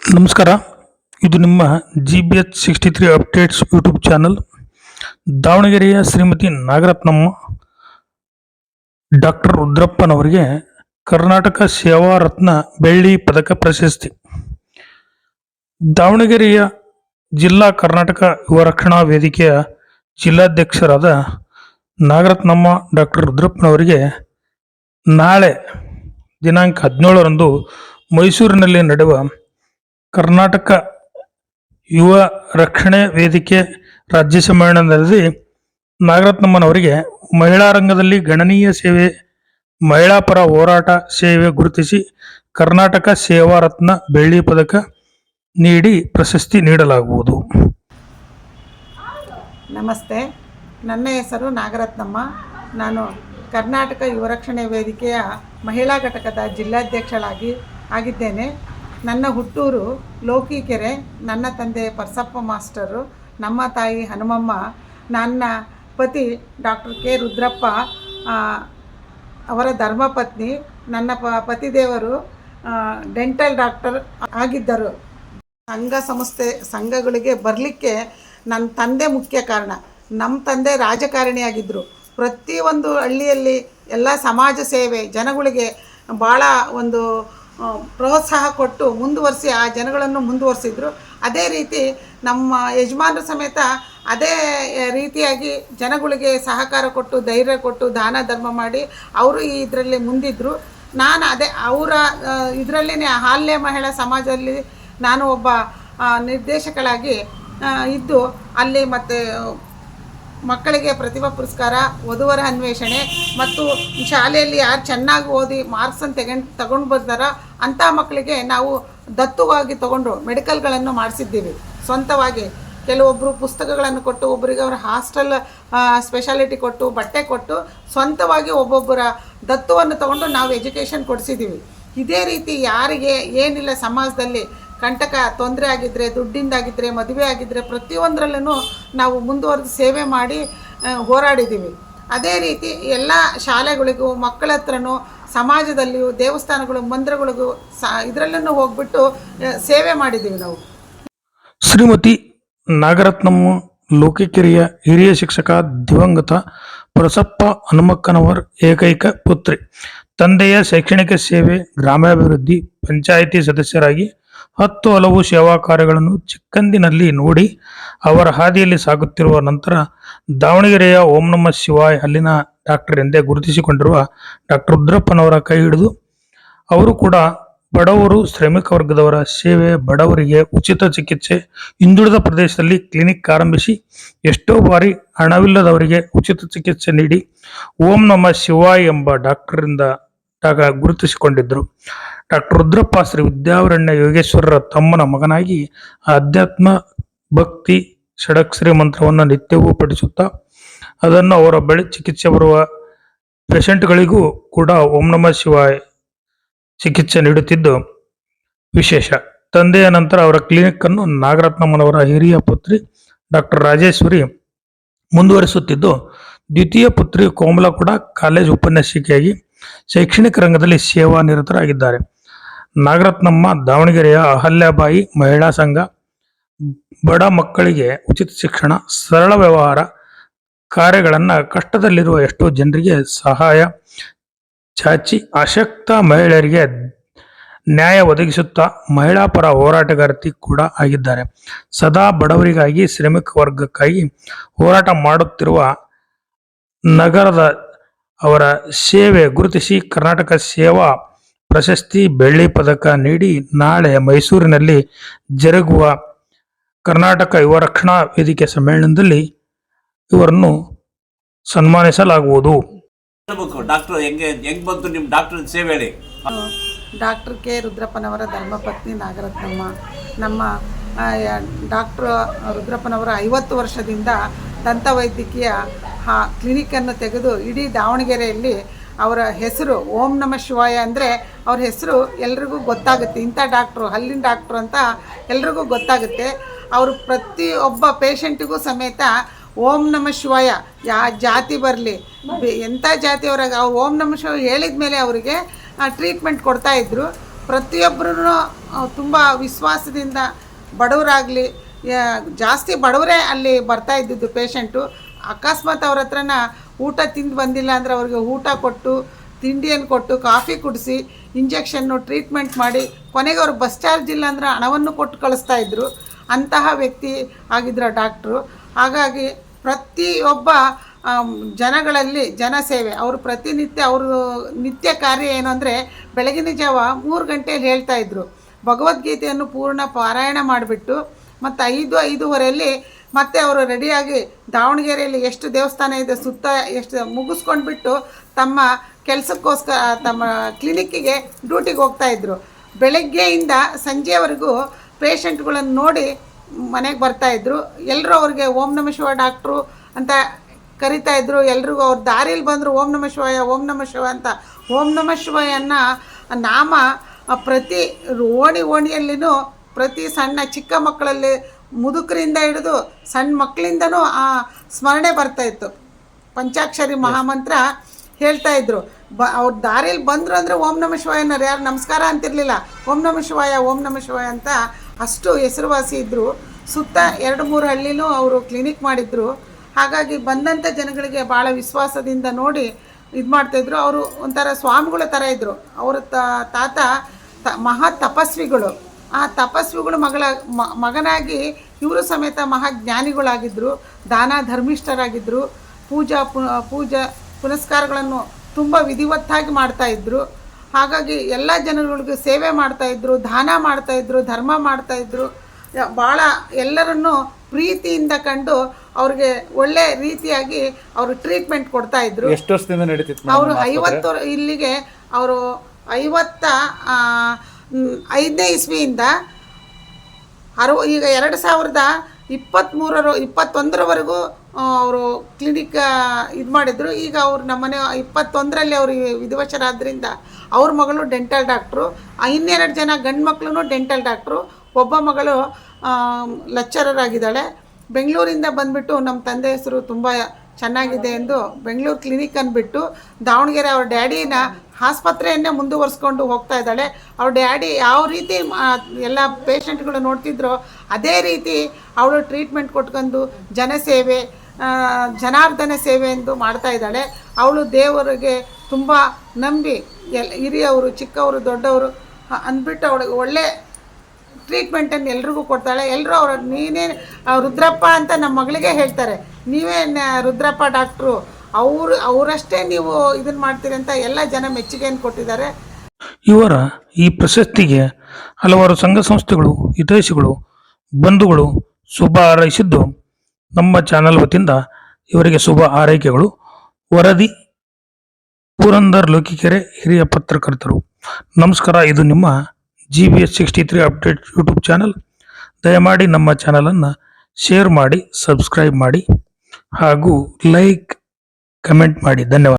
ನಮಸ್ಕಾರ. ಇದು ನಿಮ್ಮ G B H sixty three updates YouTube channel ದಾವಣಗೆರೆಯ ಶ್ರೀಮತಿ ನಾಗರತ್ನಮ್ಮ ಡಾಕ್ಟರ್ ರುದ್ರಪ್ಪನವರಿಗೆ ಕರ್ನಾಟಕ ಸೇವಾ ರತ್ನ ಬೆಳ್ಳಿ ಪದಕ ಪ್ರಶಸ್ತಿ. ದಾವಣಗೆರೆಯ ಜಿಲ್ಲಾ ಕರ್ನಾಟಕ ಯುವ ರಕ್ಷಣಾ ವೇದಿಕೆಯ ಜಿಲ್ಲಾಧ್ಯಕ್ಷರಾದ ನಾಗರತ್ನಮ್ಮ ಡಾಕ್ಟರ್ ರುದ್ರಪ್ಪನವರಿಗೆ ನಾಳೆ ದಿನಾಂಕ ಹದಿನೇಳರಂದು ಮೈಸೂರಿನಲ್ಲಿ ನಡೆಯುವ ಕರ್ನಾಟಕ ಯುವ ರಕ್ಷಣೆ ವೇದಿಕೆ ರಾಜ್ಯ ಸಮ್ಮೇಳನದಲ್ಲಿ ನಾಗರತ್ನಮ್ಮನವರಿಗೆ ಮಹಿಳಾ ರಂಗದಲ್ಲಿ ಗಣನೀಯ ಸೇವೆ, ಮಹಿಳಾ ಪರ ಹೋರಾಟ ಸೇವೆ ಗುರುತಿಸಿ ಕರ್ನಾಟಕ ಸೇವಾ ರತ್ನ ಬೆಳ್ಳಿ ಪದಕ ನೀಡಿ ಪ್ರಶಸ್ತಿ ನೀಡಲಾಗುವುದು. ನಮಸ್ತೆ. ನನ್ನ ಹೆಸರು ನಾಗರತ್ನಮ್ಮ. ನಾನು ಕರ್ನಾಟಕ ಯುವರಕ್ಷಣೆ ವೇದಿಕೆಯ ಮಹಿಳಾ ಘಟಕದ ಜಿಲ್ಲಾಧ್ಯಕ್ಷಳಾಗಿ ಆಗಿದ್ದೇನೆ. ನನ್ನ ಹುಟ್ಟೂರು ಲೋಕಿಕೆರೆ, ನನ್ನ ತಂದೆ ಪರಸಪ್ಪ ಮಾಸ್ಟರು, ನಮ್ಮ ತಾಯಿ ಹನುಮಮ್ಮ, ನನ್ನ ಪತಿ ಡಾಕ್ಟರ್ ಕೆ ರುದ್ರಪ್ಪ ಅವರ ಧರ್ಮಪತ್ನಿ ನನ್ನ ಪ ಪತಿದೇವರು ಡೆಂಟಲ್ ಡಾಕ್ಟರ್ ಆಗಿದ್ದರು. ಸಂಘ ಸಂಸ್ಥೆ, ಸಂಘಗಳಿಗೆ ಬರಲಿಕ್ಕೆ ನನ್ನ ತಂದೆ ಮುಖ್ಯ ಕಾರಣ. ನಮ್ಮ ತಂದೆ ರಾಜಕಾರಣಿಯಾಗಿದ್ದರು ಪ್ರತಿಯೊಂದು ಹಳ್ಳಿಯಲ್ಲಿ ಎಲ್ಲ ಸಮಾಜ ಸೇವೆ, ಜನಗಳಿಗೆ ಭಾಳ ಒಂದು ಪ್ರೋತ್ಸಾಹ ಕೊಟ್ಟು ಮುಂದುವರಿಸಿ, ಆ ಜನಗಳನ್ನು ಮುಂದುವರಿಸಿದ್ರು. ಅದೇ ರೀತಿ ನಮ್ಮ ಯಜಮಾನರು ಸಮೇತ ಅದೇ ರೀತಿಯಾಗಿ ಜನಗಳಿಗೆ ಸಹಕಾರ ಕೊಟ್ಟು, ಧೈರ್ಯ ಕೊಟ್ಟು, ದಾನ, ಧರ್ಮ ಮಾಡಿ ಅವರು ಈ ಇದರಲ್ಲಿ ಮುಂದಿದ್ದರು ನಾನು ಅದೇ ಅವರ ಇದರಲ್ಲೇ ಹಾಲ್ಯ ಮಹಿಳಾ ಸಮಾಜದಲ್ಲಿ ನಾನು ಒಬ್ಬ ನಿರ್ದೇಶಕಳಾಗಿ ಇದ್ದು ಅಲ್ಲಿ ಮತ್ತು ಮಕ್ಕಳಿಗೆ ಪ್ರತಿಭಾ ಪುರಸ್ಕಾರ, ವಧುವರ ಅನ್ವೇಷಣೆ ಮತ್ತು ಶಾಲೆಯಲ್ಲಿ ಯಾರು ಚೆನ್ನಾಗಿ ಓದಿ ಮಾರ್ಕ್ಸನ್ನು ತೆಗೊಂಡು ತಗೊಂಡು ಬಂದಾರ ಅಂಥ ಮಕ್ಕಳಿಗೆ ನಾವು ದತ್ತುವಾಗಿ ತಗೊಂಡು ಮೆಡಿಕಲ್ಗಳನ್ನು ಮಾಡಿಸಿದ್ದೀವಿ. ಸ್ವಂತವಾಗಿ ಕೆಲವೊಬ್ಬರು ಪುಸ್ತಕಗಳನ್ನು ಕೊಟ್ಟು ಒಬ್ಬರಿಗೆ ಅವರ ಹಾಸ್ಟೆಲ್ ಸ್ಪೆಷಾಲಿಟಿ ಕೊಟ್ಟು, ಬಟ್ಟೆ ಕೊಟ್ಟು ಸ್ವಂತವಾಗಿ ಒಬ್ಬೊಬ್ಬರ ದತ್ತುವನ್ನು ತಗೊಂಡು ನಾವು ಎಜುಕೇಷನ್ ಕೊಡಿಸಿದ್ದೀವಿ. ಇದೇ ರೀತಿ ಯಾರಿಗೆ ಏನಿಲ್ಲ ಸಮಾಜದಲ್ಲಿ ಕಂಟಕ ತೊಂದರೆ ಆಗಿದ್ದರೆ ದುಡ್ಡಿಂದಾಗಿದ್ದರೆ ಮದುವೆ ಆಗಿದ್ದರೆ ಪ್ರತಿಯೊಂದರಲ್ಲೂ ನಾವು ಮುಂದುವರೆದು ಸೇವೆ ಮಾಡಿ ಹೋರಾಡಿದ್ದೀವಿ ಅದೇ ರೀತಿ ಎಲ್ಲ ಶಾಲೆಗಳಿಗೂ, ಮಕ್ಕಳ ಹತ್ರನೂ, ಸಮಾಜದಲ್ಲಿಯೂ, ದೇವಸ್ಥಾನಗಳು, ಮಂದಿರಗಳಿಗೂ ಸ ಇದರಲ್ಲೂ ಹೋಗ್ಬಿಟ್ಟು ಸೇವೆ ಮಾಡಿದ್ದೀವಿ ನಾವು. ಶ್ರೀಮತಿ ನಾಗರತ್ನಮ್ಮ ಲೋಕಿಕೆರೆಯ ಹಿರಿಯ ಶಿಕ್ಷಕ ದಿವಂಗತ ಪ್ರಸಪ್ಪ ಹನುಮಕ್ಕನವರ್ ಏಕೈಕ ಪುತ್ರಿ. ತಂದೆಯ ಶೈಕ್ಷಣಿಕ ಸೇವೆ, ಗ್ರಾಮಾಭಿವೃದ್ಧಿ, ಪಂಚಾಯಿತಿ ಸದಸ್ಯರಾಗಿ ಹತ್ತು ಹಲವು ಸೇವಾ ಕಾರ್ಯಗಳನ್ನು ಚಿಕ್ಕಂದಿನಲ್ಲಿ ನೋಡಿ ಅವರ ಹಾದಿಯಲ್ಲಿ ಸಾಗುತ್ತಿರುವ ನಂತರ ದಾವಣಗೆರೆಯ ಓಂ ನಮ ಶಿವಾಯ್ ಅಲ್ಲಿನ ಡಾಕ್ಟರ್ ಎಂದೇ ಗುರುತಿಸಿಕೊಂಡಿರುವ ಡಾಕ್ಟರ್ ರುದ್ರಪ್ಪನವರ ಕೈ ಹಿಡಿದು ಅವರು ಕೂಡ ಬಡವರು, ಶ್ರಮಿಕ ವರ್ಗದವರ ಸೇವೆ, ಬಡವರಿಗೆ ಉಚಿತ ಚಿಕಿತ್ಸೆ, ಹಿಂದುಳಿದ ಪ್ರದೇಶದಲ್ಲಿ ಕ್ಲಿನಿಕ್ ಆರಂಭಿಸಿ ಎಷ್ಟೋ ಬಾರಿ ಹಣವಿಲ್ಲದವರಿಗೆ ಉಚಿತ ಚಿಕಿತ್ಸೆ ನೀಡಿ ಓಂ ನಮ ಶಿವಾಯ್ ಎಂಬ ಡಾಕ್ಟರಿಂದ ಗುರುತಿಸಿಕೊಂಡಿದ್ದರು ಡಾಕ್ಟರ್ ರುದ್ರಪ್ಪ ಶ್ರೀ ವಿದ್ಯಾವರಣ್ಯ ಯೋಗೇಶ್ವರರ ತಮ್ಮನ ಮಗನಾಗಿ ಅಧ್ಯಾತ್ಮ ಭಕ್ತಿ ಷಡಕ್ಷರಿ ಮಂತ್ರವನ್ನು ನಿತ್ಯವೂ ಪಠಿಸುತ್ತಾ, ಅದನ್ನು ಅವರ ಬಳಿ ಚಿಕಿತ್ಸೆ ಬರುವ ಪೇಷಂಟ್ಗಳಿಗೂ ಕೂಡ ಓಂ ನಮ ಶಿವಾಯ್ ಚಿಕಿತ್ಸೆ ನೀಡುತ್ತಿದ್ದು ವಿಶೇಷ. ತಂದೆಯ ನಂತರ ಅವರ ಕ್ಲಿನಿಕ್ ಅನ್ನು ನಾಗರತ್ನಮ್ಮನವರ ಹಿರಿಯ ಪುತ್ರಿ ಡಾಕ್ಟರ್ ರಾಜೇಶ್ವರಿ ಮುಂದುವರಿಸುತ್ತಿದ್ದು, ದ್ವಿತೀಯ ಪುತ್ರಿ ಕೋಮಲ ಕೂಡ ಕಾಲೇಜ್ ಉಪನ್ಯಾಸಕಿಯಾಗಿ ಶೈಕ್ಷಣಿಕ ರಂಗದಲ್ಲಿ ಸೇವಾ ನಿರತರಾಗಿದ್ದಾರೆ. ನಾಗರತ್ನಮ್ಮ, ದಾವಣಗೆರೆಯ ಅಹಲ್ಯಾಬಾಯಿ ಮಹಿಳಾ ಸಂಘ, ಬಡ ಮಕ್ಕಳಿಗೆ ಉಚಿತ ಶಿಕ್ಷಣ, ಸರಳ ವ್ಯವಹಾರ ಕಾರ್ಯಗಳನ್ನು ಕಷ್ಟದಲ್ಲಿರುವ ಎಷ್ಟೋ ಜನರಿಗೆ ಸಹಾಯ, ಚಾಚಿ ಅಶಕ್ತ ಮಹಿಳೆಯರಿಗೆ ನ್ಯಾಯ ಒದಗಿಸುತ್ತಾ ಮಹಿಳಾ ಪರ ಹೋರಾಟಗಾರತಿ ಕೂಡ ಆಗಿದ್ದಾರೆ. ಸದಾ ಬಡವರಿಗಾಗಿ ಶ್ರಮಿಕ ವರ್ಗಕ್ಕಾಗಿ ಹೋರಾಟ ಮಾಡುತ್ತಿರುವ ನಗರದ ಅವರ ಸೇವೆ ಗುರುತಿಸಿ ಕರ್ನಾಟಕ ಸೇವಾ ಪ್ರಶಸ್ತಿ ಬೆಳ್ಳಿ ಪದಕ ನೀಡಿ ನಾಳೆ ಮೈಸೂರಿನಲ್ಲಿ ಜರುಗುವ ಕರ್ನಾಟಕ ಯುವ ರಕ್ಷಣಾ ವೇದಿಕೆ ಸಮ್ಮೇಳನದಲ್ಲಿ ಇವರನ್ನು ಸನ್ಮಾನಿಸಲಾಗುವುದು. ಡಾಕ್ಟರ್ ಹೆಂಗೆ ಹೆಂಗ್ ಬಂತು ನಿಮ್ಮ ಡಾಕ್ಟರ್ ಸೇವೆ ಹೇಳಿ. ಡಾಕ್ಟರ್ ಕೆ ರುದ್ರಪ್ಪನವರ ಧರ್ಮಪತ್ನಿ ನಾಗರತ್ನಮ್ಮ. ನಮ್ಮ ಡಾಕ್ಟರ್ ಡಾಕ್ಟ್ರ್ ರುದ್ರಪ್ಪನವರ ಐವತ್ತು ವರ್ಷದಿಂದ ದಂತವೈದ್ಯಕೀಯ ಹಾ ಕ್ಲಿನಿಕನ್ನು ತೆಗೆದು ಇಡೀ ದಾವಣಗೆರೆಯಲ್ಲಿ ಅವರ ಹೆಸರು ಓಂ ನಮ ಶಿವಾಯ ಅಂದರೆ ಅವ್ರ ಹೆಸರು ಎಲ್ರಿಗೂ ಗೊತ್ತಾಗುತ್ತೆ. ಇಂಥ ಡಾಕ್ಟ್ರು, ಅಲ್ಲಿನ ಡಾಕ್ಟ್ರು ಅಂತ ಎಲ್ರಿಗೂ ಗೊತ್ತಾಗುತ್ತೆ. ಅವರು ಪ್ರತಿಯೊಬ್ಬ ಪೇಷಂಟಿಗೂ ಸಮೇತ ಓಂ ನಮ ಶಿವಾಯ, ಯಾ ಜಾತಿ ಬರಲಿ ಎಂಥ ಜಾತಿಯವರಾಗ ಓಂ ನಮ ಶಿವ ಹೇಳಿದ ಮೇಲೆ ಅವರಿಗೆ ಟ್ರೀಟ್ಮೆಂಟ್ ಕೊಡ್ತಾ ಇದ್ರು. ಪ್ರತಿಯೊಬ್ಬರೂ ತುಂಬ ವಿಶ್ವಾಸದಿಂದ ಬಡವರಾಗಲಿ ಜಾಸ್ತಿ ಬಡವರೇ ಅಲ್ಲಿ ಬರ್ತಾ ಇದ್ದಿದ್ದು ಪೇಷಂಟು ಅಕಸ್ಮಾತ್ ಅವ್ರ ಹತ್ರನ ಊಟ ತಿಂದು ಬಂದಿಲ್ಲ ಅಂದರೆ ಅವ್ರಿಗೆ ಊಟ ಕೊಟ್ಟು ತಿಂಡಿಯನ್ನು ಕೊಟ್ಟು, ಕಾಫಿ ಕುಡಿಸಿ, ಇಂಜೆಕ್ಷನ್ನು ಟ್ರೀಟ್ಮೆಂಟ್ ಮಾಡಿ, ಕೊನೆಗೆ ಅವ್ರಿಗೆ ಬಸ್ ಚಾರ್ಜ್ ಇಲ್ಲ ಅಂದ್ರೆ ಹಣವನ್ನು ಕೊಟ್ಟು ಕಳಿಸ್ತಾ ಇದ್ದರು ಅಂತಹ ವ್ಯಕ್ತಿ ಆಗಿದ್ರು ಡಾಕ್ಟ್ರು. ಹಾಗಾಗಿ ಪ್ರತಿಯೊಬ್ಬ ಜನಗಳಲ್ಲಿ ಜನಸೇವೆ. ಅವರು ಪ್ರತಿನಿತ್ಯ ಅವರು ನಿತ್ಯ ಕಾರ್ಯ ಏನು ಅಂದರೆ ಬೆಳಗಿನ ಜಾವ ಮೂರು ಗಂಟೆಯಲ್ಲಿ ಹೇಳ್ತಾ ಇದ್ರು. ಭಗವದ್ಗೀತೆಯನ್ನು ಪೂರ್ಣ ಪಾರಾಯಣ ಮಾಡಿಬಿಟ್ಟು, ಮತ್ತು ಐದು ಐದೂವರೆಯಲ್ಲಿ ಮತ್ತೆ ಅವರು ರೆಡಿಯಾಗಿ ದಾವಣಗೆರೆಯಲ್ಲಿ ಎಷ್ಟು ದೇವಸ್ಥಾನ ಇದೆ ಸುತ್ತ ಎಷ್ಟು ಮುಗಿಸ್ಕೊಂಡ್ಬಿಟ್ಟು ತಮ್ಮ ಕೆಲಸಕ್ಕೋಸ್ಕರ, ತಮ್ಮ ಕ್ಲಿನಿಕ್ಕಿಗೆ ಡ್ಯೂಟಿಗೆ ಹೋಗ್ತಾ ಇದ್ರು. ಬೆಳಗ್ಗೆಯಿಂದ ಸಂಜೆವರೆಗೂ ಪೇಷಂಟ್ಗಳನ್ನು ನೋಡಿ ಮನೆಗೆ ಬರ್ತಾಯಿದ್ರು ಎಲ್ಲರೂ ಅವ್ರಿಗೆ ಓಂ ನಮ ಶಿವ ಡಾಕ್ಟ್ರು ಅಂತ ಕರಿತಾ ಇದ್ರು. ಎಲ್ರಿಗೂ ಅವ್ರ ದಾರಿಲಿ ಬಂದರು ಓಂ ನಮ ಶಿವಾಯ, ಓಂ ನಮ ಶಿವ ಅಂತ. ಓಂ ನಮ ಶಿವಾಯನ್ನ ನಾಮ ಪ್ರತಿ ಓಣಿ ಓಣಿಯಲ್ಲಿನೂ ಪ್ರತಿ ಸಣ್ಣ ಚಿಕ್ಕ ಮಕ್ಕಳಲ್ಲಿ ಮುದುಕರಿಂದ ಹಿಡಿದು ಸಣ್ಣ ಮಕ್ಕಳಿಂದನೂ ಆ ಸ್ಮರಣೆ ಬರ್ತಾ ಇತ್ತು. ಪಂಚಾಕ್ಷರಿ ಮಹಾಮಂತ್ರ ಹೇಳ್ತಾ ಇದ್ರು. ಬ ಅವ್ರ ದಾರಿಯಲ್ಲಿ ಬಂದರು ಅಂದರೆ ಓಂ ನಮ ಶಿವಾಯನವ್ರು ಯಾರು ನಮಸ್ಕಾರ ಅಂತಿರಲಿಲ್ಲ. ಓಂ ನಮ ಶಿವಾಯ ಓಂ ನಮ ಶಿವಾಯ ಅಂತ ಅಷ್ಟು ಹೆಸರುವಾಸಿ ಇದ್ದರು ಸುತ್ತ ಎರಡು ಮೂರು ಹಳ್ಳಿನೂ ಅವರು ಕ್ಲಿನಿಕ್ ಮಾಡಿದ್ರು. ಹಾಗಾಗಿ ಬಂದಂಥ ಜನಗಳಿಗೆ ಭಾಳ ವಿಶ್ವಾಸದಿಂದ ನೋಡಿ ಇದು ಮಾಡ್ತಾಯಿದ್ರು ಅವರು ಒಂಥರ ಸ್ವಾಮಿಗಳ ಥರ ಇದ್ದರು ಅವರ ತಾತ ತ ಮಹಾ ತಪಸ್ವಿಗಳು. ಆ ತಪಸ್ವಿಗಳ ಮಗಳ ಮಗನಾಗಿ ಇವರು ಸಮೇತ ಮಹಾಜ್ಞಾನಿಗಳಾಗಿದ್ದರು ದಾನ ಧರ್ಮಿಷ್ಠರಾಗಿದ್ದರು ಪೂಜಾ ಪು ಪೂಜಾ ಪುನಸ್ಕಾರಗಳನ್ನು ತುಂಬ ವಿಧಿವತ್ತಾಗಿ ಮಾಡ್ತಾಯಿದ್ರು ಹಾಗಾಗಿ ಎಲ್ಲ ಜನಗಳಿಗೂ ಸೇವೆ ಮಾಡ್ತಾಯಿದ್ರು ದಾನ ಮಾಡ್ತಾಯಿದ್ರು ಧರ್ಮ ಮಾಡ್ತಾಯಿದ್ರು ಭಾಳ ಎಲ್ಲರನ್ನು ಪ್ರೀತಿಯಿಂದ ಕಂಡು ಅವ್ರಿಗೆ ಒಳ್ಳೆ ರೀತಿಯಾಗಿ ಅವರು ಟ್ರೀಟ್ಮೆಂಟ್ ಕೊಡ್ತಾ ಇದ್ರು. ಎಷ್ಟು ವರ್ಷದಿಂದ ನಡೀತಿತ್ತು ಅವರು ಐವತ್ತು ಇಲ್ಲಿಗೆ ಅವರು ಐವತ್ತ ಐದನೇ ಇಸ್ವಿಯಿಂದ ಅರವ, ಈಗ ಎರಡು ಸಾವಿರದ ಇಪ್ಪತ್ತ್ಮೂರರ ಇಪ್ಪತ್ತೊಂದರವರೆಗೂ ಅವರು ಕ್ಲಿನಿಕ್ ಇದು ಮಾಡಿದರು. ಈಗ ಅವ್ರು ನಮ್ಮನೆ ಇಪ್ಪತ್ತೊಂದರಲ್ಲಿ ಅವರು ವಿಧಿವಶರಾದ್ರಿಂದ ಅವ್ರ ಮಗಳು ಡೆಂಟಲ್ ಡಾಕ್ಟ್ರು ಇನ್ನೆರಡು ಜನ ಗಂಡು ಮಕ್ಕಳು ಡೆಂಟಲ್ ಡಾಕ್ಟ್ರು ಒಬ್ಬ ಮಗಳು ಲೆಕ್ಚರರ್ ಆಗಿದ್ದಾಳೆ ಬೆಂಗಳೂರಿಂದ ಬಂದುಬಿಟ್ಟು ನಮ್ಮ ತಂದೆ ಹೆಸರು ತುಂಬ ಚೆನ್ನಾಗಿದೆ ಎಂದು ಬೆಂಗಳೂರು ಕ್ಲಿನಿಕ್ ಅಂದ್ಬಿಟ್ಟು ದಾವಣಗೆರೆ ಅವ್ರ ಡ್ಯಾಡಿನ ಆಸ್ಪತ್ರೆಯನ್ನೇ ಮುಂದುವರಿಸ್ಕೊಂಡು ಹೋಗ್ತಾ ಇದ್ದಾಳೆ. ಅವ್ರ ಡ್ಯಾಡಿ ಯಾವ ರೀತಿ ಎಲ್ಲ ಪೇಷಂಟ್ಗಳು ನೋಡ್ತಿದ್ರೋ ಅದೇ ರೀತಿ ಅವಳು ಟ್ರೀಟ್ಮೆಂಟ್ ಕೊಟ್ಕೊಂಡು ಜನಸೇವೆ ಜನಾರ್ದನ ಸೇವೆ ಎಂದು ಮಾಡ್ತಾ ಇದ್ದಾಳೆ. ಅವಳು ದೇವರಿಗೆ ತುಂಬ ನಂಬಿ, ಎಲ್, ಹಿರಿಯವರು, ಚಿಕ್ಕವರು, ದೊಡ್ಡವರು ಅಂದ್ಬಿಟ್ಟು ಅವಳಿಗೆ ಒಳ್ಳೆ ಟ್ರೀಟ್ಮೆಂಟನ್ನು ಎಲ್ರಿಗೂ ಕೊಡ್ತಾಳೆ. ಎಲ್ಲರೂ ಅವ್ರ, ನೀನೇ ರುದ್ರಪ್ಪ ಅಂತ ನಮ್ಮ ಮಗಳಿಗೆ ಹೇಳ್ತಾರೆ. ನೀವೇ ರುದ್ರಪ್ಪ ಡಾಕ್ಟ್ರು ಅವರು, ಅವರಷ್ಟೇ ನೀವು ಇದನ್ನು ಮಾಡ್ತೀರಿ ಅಂತ ಎಲ್ಲ ಜನ ಮೆಚ್ಚುಗೆಯನ್ನು ಕೊಟ್ಟಿದ್ದಾರೆ. ಇವರ ಈ ಪ್ರಶಸ್ತಿಗೆ ಹಲವಾರು ಸಂಘ ಸಂಸ್ಥೆಗಳು, ಹಿತೈಷಿಗಳು, ಬಂಧುಗಳು ಶುಭ ಹಾರೈಸಿದ್ದು ನಮ್ಮ ಚಾನಲ್ ವತಿಯಿಂದ ಇವರಿಗೆ ಶುಭ ಹಾರೈಕೆಗಳು. ವರದಿ, ಪುರಂದರ್ ಲೋಕಿಕೆರೆ ಹಿರಿಯ ಪತ್ರಕರ್ತರು. ನಮಸ್ಕಾರ, ಇದು ನಿಮ್ಮ G B S sixty three update YouTube channel. ದಯಮಾಡಿ ನಮ್ಮ ಚಾನಲನ್ನು ಶೇರ್ ಮಾಡಿ, ಸಬ್ಸ್ಕ್ರೈಬ್ ಮಾಡಿ ಹಾಗೂ ಲೈಕ್ ಕಮೆಂಟ್ ಮಾಡಿ ಧನ್ಯವಾದ